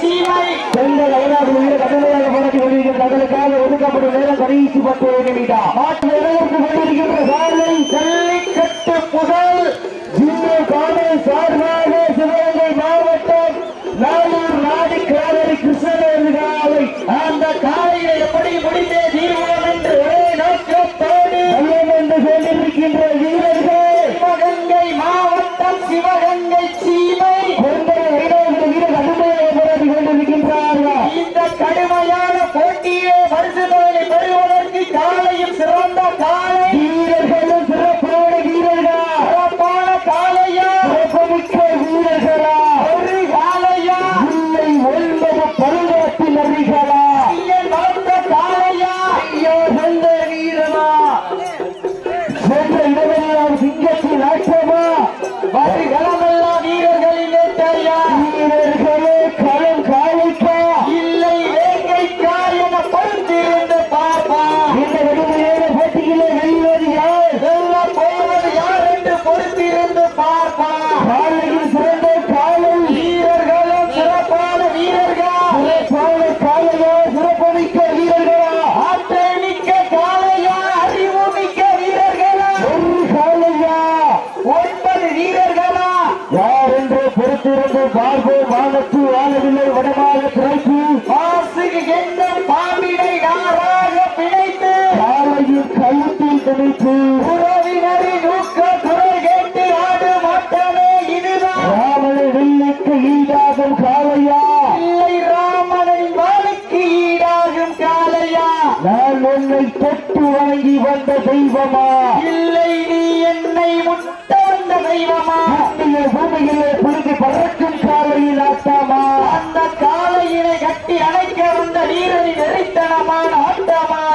சீமை பெண்கள் ஐநாடு உயிரை கடுமையாக போராட்டி கொண்டிருக்கின்ற தங்களுக்காக ஒதுக்கப்படும் நேரம் கடைசி பத்து நிமிடம். ஈடாகும் காலையா? இல்லை ராமனின் வாளுக்கு ஈடாகும் காளையா நான் உன்னை தொட்டு வணங்கி வந்த தெய்வமா? இல்லை நீ என்னை முட்ட வந்த தெய்வமா? புண்ணிய பூமியிலே புழுதி பறக்கும் காலையில் ஆட்டாமா அந்த காளையினை கட்டி அணைக்க வந்த வீரனின் ஆட்டமா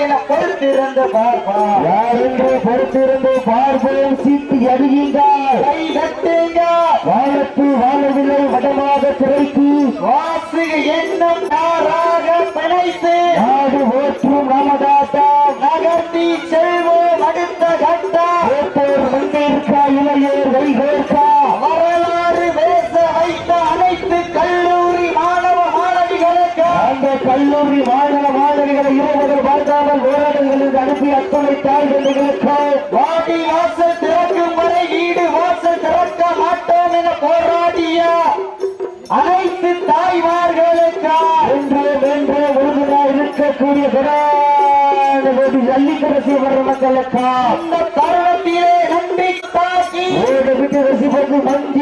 என பொறுத்திருந்து பார்ப்பா யார் என்று பொறுத்திருந்து பார்ப்போம் சீட்டு அடியுங்கள் கை தட்டுங்க. வானத்து வாழவில்லை வடமாக திரைக்கு வாசுகு என்னும் நாராக பிணைத்து ஜனாதிபதி ஜல்லிக்கரசி வர்ற மக்களுக்கு இந்த தருணத்திலே நம்பி தாக்கி ஓடு விட்டு ரசிப்பது மஞ்சி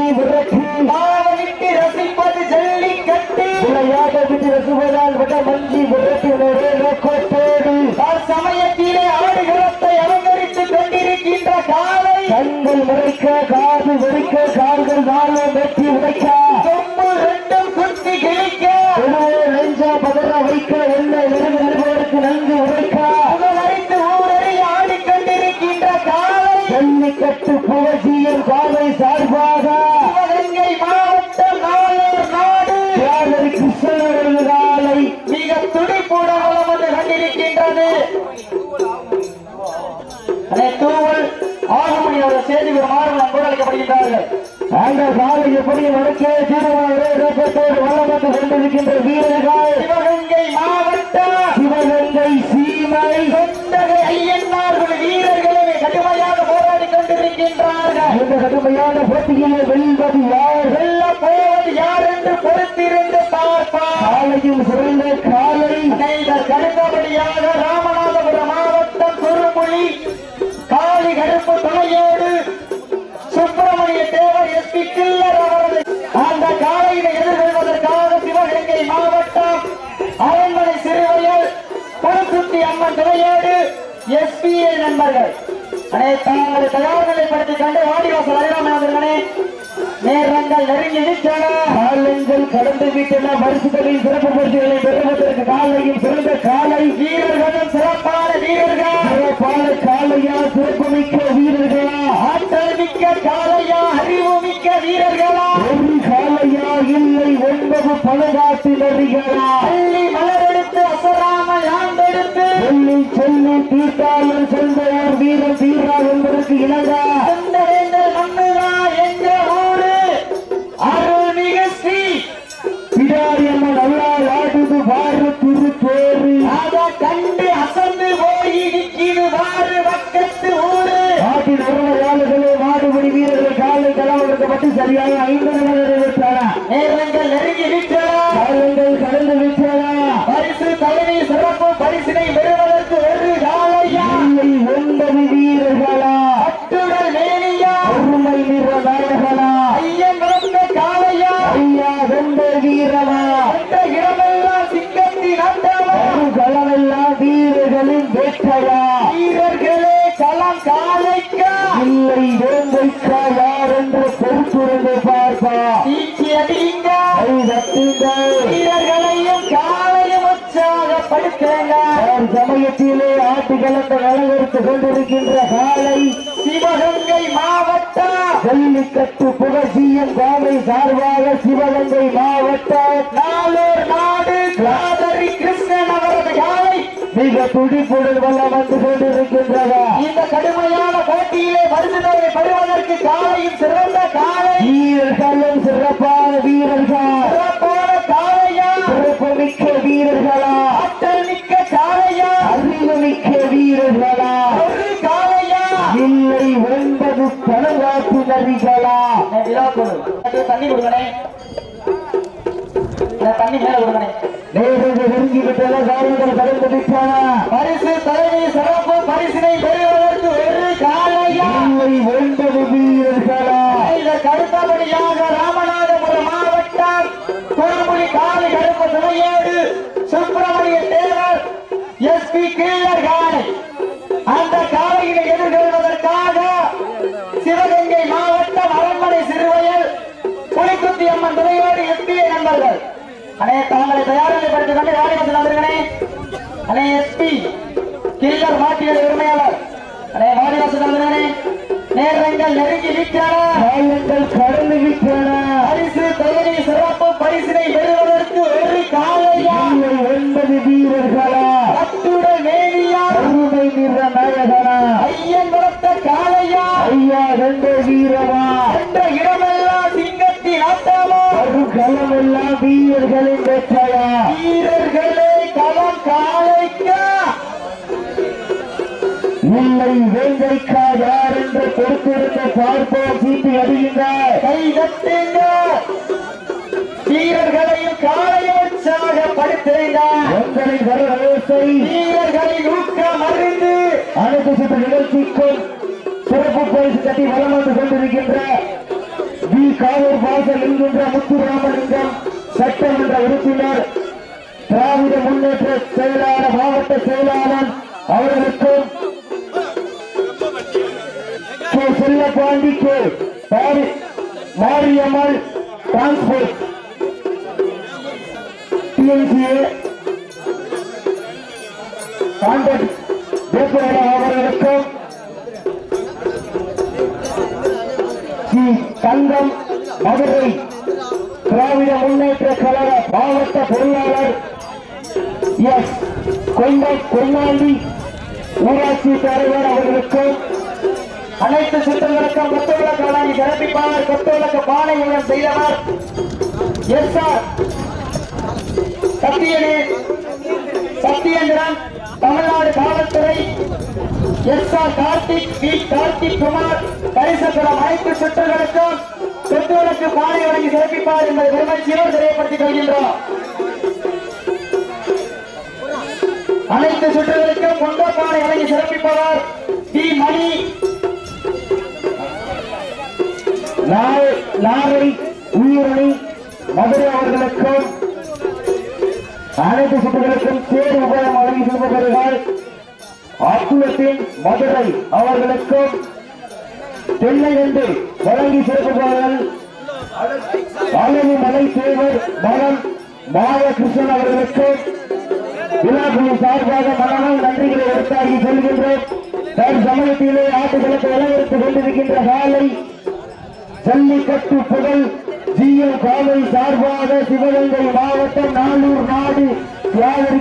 நடக்க திருவாரூர் நோக்கத்தோடு வளம் வந்து கொண்டிருக்கின்ற வீரர்கள். சிவகங்கை மாவட்டம். சிவகங்கை சீமை. கொண்டகை ஐயன்னார்கள் வீரர்களே கடுமையாக போராடி கொண்டிருக்கின்றார்கள். இந்த கடுமையான போட்டியிலே வெல்வது யார்? வெல்ல போவது யார் என்று பொறுத்திருந்து பார்ப்பார் காலையில் சிறந்த அனே தங்களை தயார் நிலைப்படுத்திக் கொண்டு வாடிவாசல் அறிவாமனே நேரங்கள் நெருங்கி காலங்கள் கடந்து விட்டன. பரிசுகளின் சிறப்பு பரிசுகளை பெறுவதற்கு காலையில் சிறந்த காலை. வீரர்களும் சிறப்பான வீரர்கள். சிறப்பான காலையா சிறப்புமிக்க வீரர்களா? ஆற்றல் மிக்க காளையா அறிவு மிக்க வீரர்களா? ஒரு காலையா இல்லை ஒன்பது பழகாட்டு நடிகளா அள்ளி மலரெடுத்து அசராமல் ஆண்டெடுத்து. சொல்லி சொல்லி தீர்த்தாலும் செல்பவர் வீரம் தீரா இலங்கா மண்ணுதா எங்க ஊரு அருள்மிக ஸ்ரீ பிடாரி அம்மன் அல்லா வாடுது பாரு திருச்சேரி அத கண்டு அசந்து போய் நிக்கிது பாரு பக்கத்து ஊரு. நாட்டின் உறவு வாடுகளே மாடுபடி வீரர்கள் காலை களம் எடுக்கப்பட்டு சரியாக ஐந்து நிமிடம் வீரர்களையும் காலையும் உற்சாகப்படுத்துங்க சமயத்திலே ஆட்டு கலந்த நலவெடுத்துக் கொண்டிருக்கின்ற காலை சிவகங்கை மாவட்டம். ஜல்லிக்கட்டு புகழ்ச்சியும் காலை சார்பாக சிவகங்கை மாவட்டம். நாளூர் நாடு காதரி கிருஷ்ணன் அவரது காலை. மிக துடிப்புடன் வல்லம் வந்து கொண்டிருக்கின்றதா? இந்த கடுமையான போட்டியிலே பரிசுகளை பெறுவதற்கு காலையும் சிறந்த காலை. வீரர்களும் சிறப்பான வீரர்கள். காளையா சிறப்பு மிக்க வீரர்களா? ஆற்றல் மிக்க காளையா அறிவு மிக்க வீரர்களா? ஒரு காளையா இல்லை ஒன்பது பணவாக்கு நரிகளா தண்ணி கொடுங்கனே தண்ணி மேல கொடுங்கனே நேரடி நெருங்கி விட்டன காலங்கள் கடந்து விட்டன. புலிக்குத்தி அம்மன் துணையோடு எஸ்பிஐ நண்பர்கள். அனே தாங்களை தயாரிப்படுத்திக் கொண்டு வாடிவாசல் வந்திருக்கனே அனே எஸ்பி கில்லர் மாட்டியது உரிமையாளர். அனே வாடிவாசல் வந்திருக்கனே நேரங்கள் நெருங்கி விட்டன காலங்கள் கடந்து விட்டன பரிசு தொகுதி சிறப்பு பரிசினை பெறுவதற்கு ஒரு காலையா? ஒன்பது வீரர்களா? அத்துடன் வேணியா அருமை நிற நாயகனா? ஐயன் வளர்த்த காளையா ஐயா ரெண்டு வீரமா? என்ற ஆட்டமா களமெல்லாம் வீரர்களின் வெற்றையா? வீரர்களே களம் காளைக்கா இல்லை வேங்கைக்கா யார் என்று பொறுத்திருந்த பார்ப்போம். சீட்டி அடிகின்ற கை தட்டுங்க. வீரர்களையும் காளையும் உற்சாகப்படுத்துங்க எங்களை வர ஓசை. வீரர்களின் ஊக்கம் அறிந்து அனைத்து நிகழ்ச்சிக்கும் சிறப்பு பரிசு கட்டி வலம் வந்து கொண்டிருக்கின்ற காவூர் வாசல் என்கின்ற முத்துராமலிங்கம் சட்டமன்ற உறுப்பினர் திராவிட முன்னேற்ற செயலாளர் மாவட்ட செயலாளர் அவர்களுக்கும் கே. செல்லப்பாண்டி மாரியம்மாள் டிரான்ஸ்போர்ட் ஊராட்சி அவர்களுக்கும் அனைத்து சுற்றுகளுக்கும் கொத்துவிளக்கு வழங்கி சிறப்பிப்பாளர் கொத்துவிளக்கு பானை மூலம் செய்தவர். எஸ் ஆர் சத்தியனே சத்தியேந்திரன் தமிழ்நாடு காவல்துறை. S R Karthik V Karthik Kumar பரிசப்புறம் அனைத்து சுற்றுகளுக்கும் கொத்துவிளக்கு பானை வழங்கி சிறப்பிப்பார் என்பதை பெருமச்சியோடு தெரியப்படுத்திக் கொள்கின்றோம். அனைத்து சுற்றுகளுக்கும் கொண்ட பானை வழங்கி சிறப்பிப்பவர் டி. மணி. நாளை உயிரணி மதுரை அவர்களுக்கும் அனைத்து சுற்றுகளுக்கும் தேர்வு உபயம் வழங்கி செல்பவர்கள் அத்துலத்தின் மதுரை அவர்களுக்கும் தென்னை என்று வழங்கி செல்பவர்கள் அழகு மலை தேவர் மனம் மாயகிருஷ்ணன் அவர்களுக்கும் விழாக்களின் சார்பாக மனமால் நன்றிகளை எடுத்தாகி செல்கின்றோம். தற்சமயத்திலே ஆட்டுகளுக்கு இளவெடுத்துக் கொண்டிருக்கின்ற காலை ஜல்லிக்கட்டு புகழ் ஜி எம் காலை சார்பாக சிவகங்கை மாவட்டம் நாளூர் நாடு தியாகரி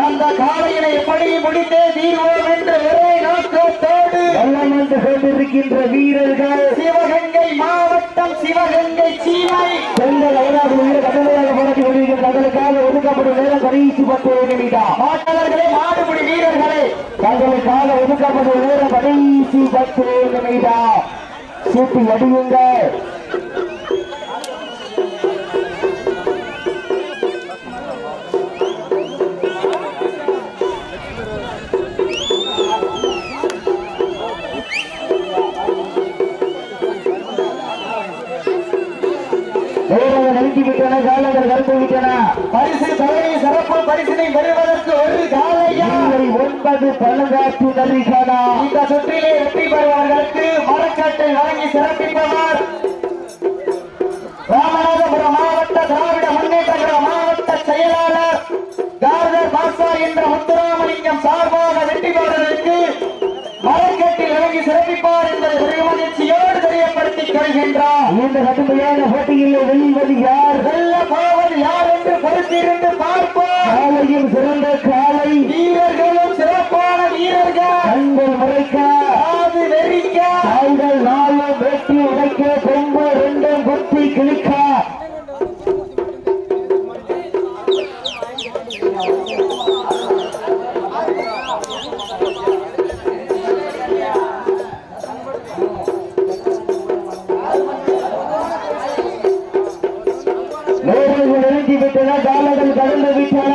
அந்த காலையினை எப்படி முடித்தே தீர்வோம் என்று ஒரே நோக்கத்தோடு வல்லம் வந்து கொண்டிருக்கின்ற வீரர்கள் சிவகங்கை மாவட்டம் சிவகங்கை சீமை. சென்ற வயதாக உள்ள கடுமையாக போராடி கொண்டிருக்கின்ற தங்களுக்காக ஒதுக்கப்படும் நேரம் கடைசி பத்து நிமிடம். மாட்டவர்களே மாடுபிடி வீரர்களே. தங்களுக்காக ஒதுக்கப்பட்ட நேரம் கடைசி பத்து நிமிடம். சீட்டு அடியுங்கள். நெருங்கிவிட்டன காலங்கள் கருத்து விட்டன பரிசு தலைமை சிறப்பு பரிசினை பெறுவதற்கு ஒரு காலையா? ஒன்பது பழங்காட்டு நரிகானா இந்த சுற்றிலே வெற்றி பெறுபவர்களுக்கு மரக்கட்டை வழங்கி சிறப்பிப்பவர் ராமநாதபுரம் மாவட்ட திராவிட முன்னேற்ற கழக மாவட்ட செயலாளர் கார்கர் பாசா என்ற முத்துராமலிங்கம் சார்பாக வெற்றி இந்த கடுமையான போட்டியில் வெல்வது யார்? வெல்ல போவது யார் என்று பொறுத்திருந்து பார்ப்போம். காலையும் சிறந்த காலை. வீரர்களும் சிறப்பான வீரர்கள். கண்கள் முறைக்க. நேரங்கள் நெருங்கி விட்டன காலங்கள் கடந்து விட்டன.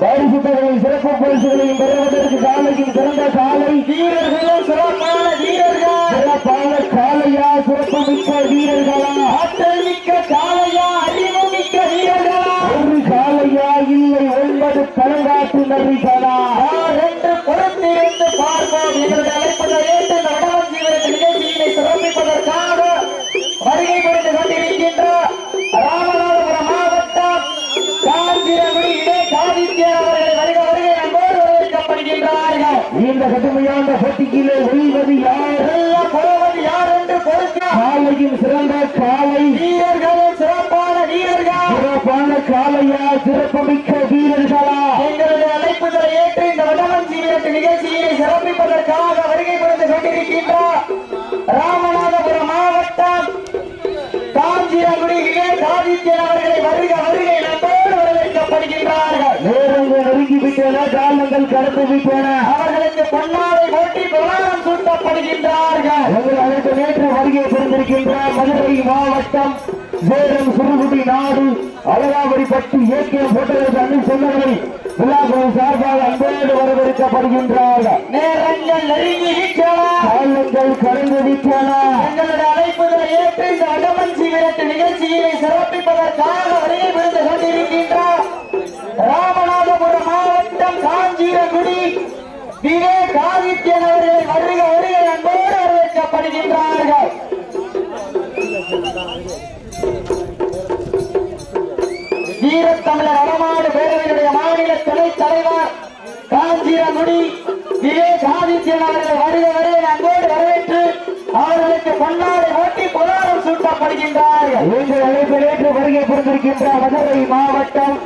பரிசுத்தகளின் சிறப்பு பரிசுகளையும் பெறுவதற்கு காலையும் சிறந்த காலை. வீரர்களும் சிறப்பான வீரர்கள். சிறப்பான காலையா சிறப்பு மிக்க வீரர்களா? இந்த கடுமையான போட்டியிலே வெல்வது யார் வெல்ல போவது யார் என்று பொறுக்க? காலையும் சிறந்த காலை. வீரர்களும் சிறப்பான வீரர்கள்? சிறப்பான காலையா சிறப்பு மிக்க வீரர்களா? எங்களுடைய அழைப்புதலை ஏற்று இந்த வடமஞ்சி விரட்டு நிகழ்ச்சியை சிறப்பிப்பதற்காக வருகை புரிந்து கொண்டிருக்கின்றார் ராமநாதபுரம் மாவட்டம் காஞ்சிரகுடி விவேக் ஆதித்யன் அவர்களை வருக வருகை நேரங்கள் நெருங்கி விட்டன காலங்கள் கடந்து விட்டன அவர்களுக்கு பொன்னாடை போட்டி பிரமாணம் சூட்டப்படுகின்றார்கள். உங்கள் அழைப்பு நேற்று வருகை புரிந்திருக்கின்ற மதுரை மாவட்டம் சேலம் சுருகுடி நாடு அழகாபுரிப்பட்டி இயக்கிய போட்டதற்கு அணி சொன்னவரை விழாக்குழு சார்பாக அன்போடு வரவேற்கப்படுகின்றார்கள் நேரங்கள் நெருங்கி விட்டன காலங்கள் கடந்து விட்டன எங்களுடைய அழைப்புதலை ஏற்று இந்த வடமஞ்சி விரட்டு நிகழ்ச்சியை சிறப்பிப்பதற்காக வருகை புரிந்து கொண்டிருக்கின்றார். ராமநாதபுரம் மாவட்டம் காஞ்சிரகுடி விவேக் ஆதித்யன் அவர்களை வருக வருக அன்போடு வரவேற்கப்படுகின்றார்கள். வீரத்தமிழர் வடமாடு பேரவையுடைய மாநில துணைத் தலைவர் காஞ்சிரகுடி விவேக் ஆதித்யன் அவர்களை வருக வருகை அன்போடு வரவேற்று அவர்களுக்கு பொன்னாடை ஓட்டி புலாரம் சூட்டப்படுகின்றார்கள். எங்கள் அழைப்பு நேற்று வருகை புரிந்திருக்கின்ற மதுரை மாவட்டம்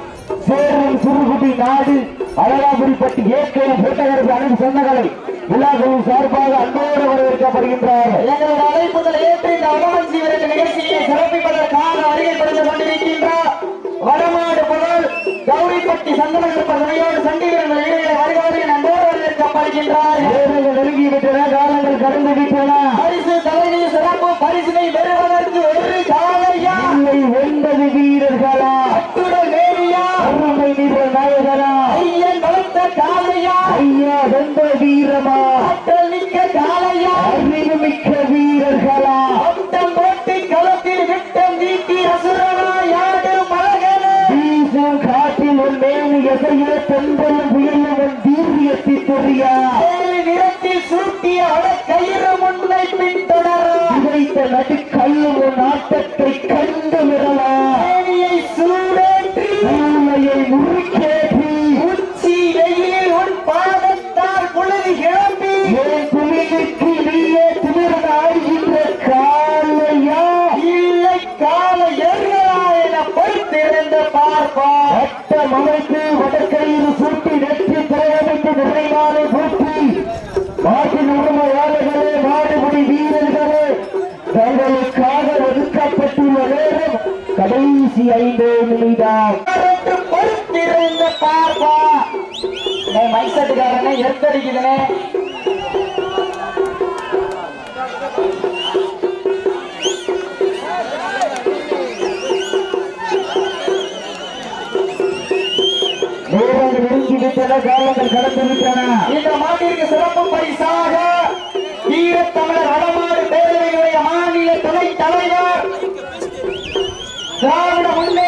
சேரும் சுருகுடி நாடு அழகாபுரிப்பட்டி இயக்கிய போட்டதற்கு அணி சொன்னகளை விழாக்குழு சார்பாக அன்போடு வரவேற்கப்படுகின்றார்கள் எங்களுடைய அழைப்புதல் ஏற்று இந்த வடமஞ்சி விரட்டு நிகழ்ச்சியை சிறப்பிப்பதற்காக வருகை புரிந்து கொண்டிருக்கின்றார். வடமாடு புகழ் கௌரிப்பட்டி சந்தனகர் பதவியோடு சண்டிகரன் இடையிலே வருக வருகை நம்போடு வரவேற்கப்படுகின்றார்கள் நேரங்கள் நெருங்கி விட்டன காலங்கள் கடந்து விட்டன. பரிசு தலைவி சிறப்பு பரிசினை பெறுவதற்கு ஒரு காலையா? ஒன்பது வீரர்களா அத்துடன் வேலியா அருமை நிற நாயகனா ஐயன் வளர்த்த காலையா ஐயா வெந்த வீரமா திரையமைத்து நிறைவானை பூட்டி மாட்டின் உரிமையாளர்களே மாடுபிடி வீரர்களே தங்களுக்காக ஒதுக்கப்பட்டுள்ள நேரம் கடைசி ஐந்தே நிமிடம். பொறுத்திருந்த பொறுத்தி பார்ப்பா மைசட்டுக்காரனே எத்தடிக்குதுனே நெருங்கி விட்டன காலங்கள் கடந்து இந்த மாட்டிற்கு சிறப்பு பரிசாக வீரத்தமிழர் அடமாறு பேரவையுடைய மாநில துணைத் தலைவர் திராவிட முன்னேற்ற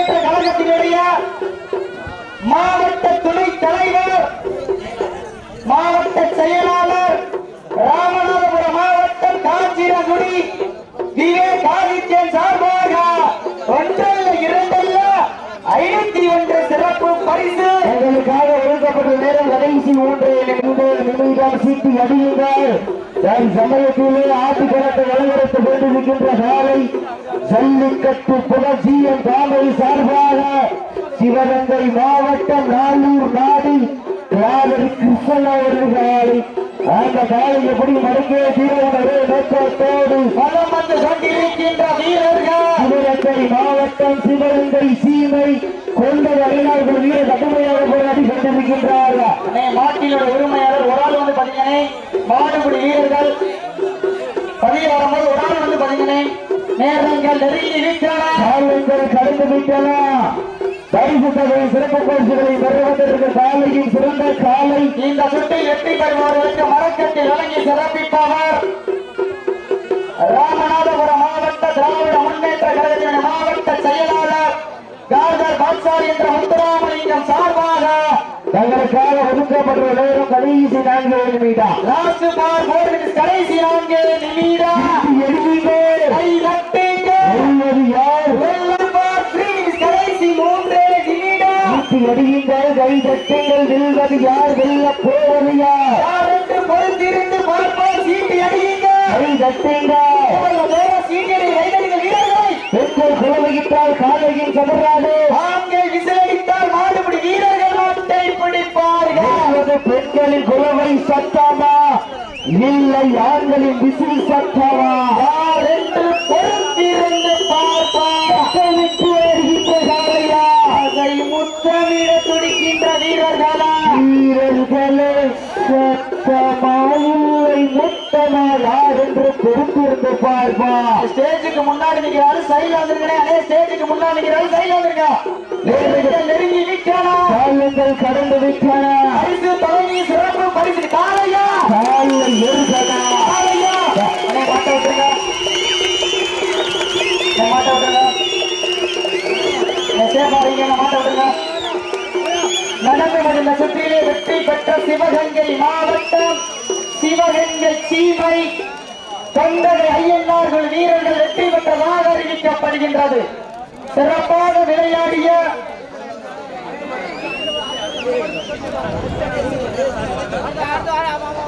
சீட்டு அடியுங்கள். தன் சமயத்திலே ஆட்டுக்களத்தை வழிநடத்த கொண்டிருக்கின்ற வேலை ஜல்லிக்கட்டு புகழ்ச்சியம் காலை சார்பாக சிவகங்கை மாவட்டம் நாளூர் நாடு திராவிட கிருஷ்ணன் அவர்கள் அந்த காலை எப்படி மறுக்கே தீரவனரே நோக்கத்தோடு பலம் வந்து கொண்டிருக்கின்ற வீரர்கள். சிவகங்கை மாவட்டம் சிவகங்கை சீமை கொண்ட வரையினார்கள் வீர கடுமையாக போராடி கொண்டிருக்கின்றார்கள் மாட்டினோட உரிமையாளர் ஒரு ஆள் வந்து பாத்தீங்கன்னே மாடுபிடி வீரர்கள் பதிவு வரும்போது ஒரு ஆள் வந்து பாத்தீங்கன்னே நேரங்கள் நெருங்கி காலங்கள் கடந்து விட்டன பரிசு தொகை சிறப்பு பரிசுகளை பெறுவதற்கு காலையில் சிறந்த காலை. இந்த சுற்றில் வெற்றி பெறுபவர்களுக்கு மரக்கட்டில் வழங்கி சிறப்பிப்பவர். ராமநாதபுரம் மாவட்ட திராவிட முன்னேற்ற கழகத்தின் மாவட்ட செயலாளர் கார்கர் பாட்சார் என்ற முத்துராமலிங்கம் சார்பாக தங்களுக்காக ஒதுக்கப்பட்ட நேரம் கடைசி நான்கு நிமிடம். லாஸ்ட் பார் கடைசி நான்கு நிமிடம். எடியுங்கள் கை தட்டுங்கள். வெல்வது யார்? வெல்ல போவது யார்? என்று பொறுத்திருந்து பார்ப்போம் சீட்டு அடியுங்க கை தட்டுங்க சீட்டியை வைத்தடிங்க வீரர்களை பெண்கள் குலவையிட்டால் காலையில் சதறாது. ஆண்கள் விசிலடித்தால் மாடுபிடி வீரர்கள் மாட்டை பிடிப்பார்கள். பெண்களின் குலவை சத்தமா இல்லை ஆண்களின் விசில் சத்தமா வீரர்களா. வீரர்களே சத்தமா இல்லை முத்தமா யார் என்று பொறுத்திருந்து பார்ப்பா. ஸ்டேஜுக்கு முன்னாடி நிக்கிறாரு சைடுல வந்திருக்கே அதே ஸ்டேஜுக்கு முன்னாடி நிக்கிறாரு சைடுல வந்திருக்கா நெருங்கி நிற்கணும் கடந்து விட்டன. வெற்றி பெற்ற சிவகங்கை மாவட்டம் சிவகங்கை சீமை தொண்டரை ஐயன்னார்கள் வீரர்கள் வெற்றி பெற்றதாக அறிவிக்கப்படுகின்றது சிறப்பாக விளையாடிய Thank.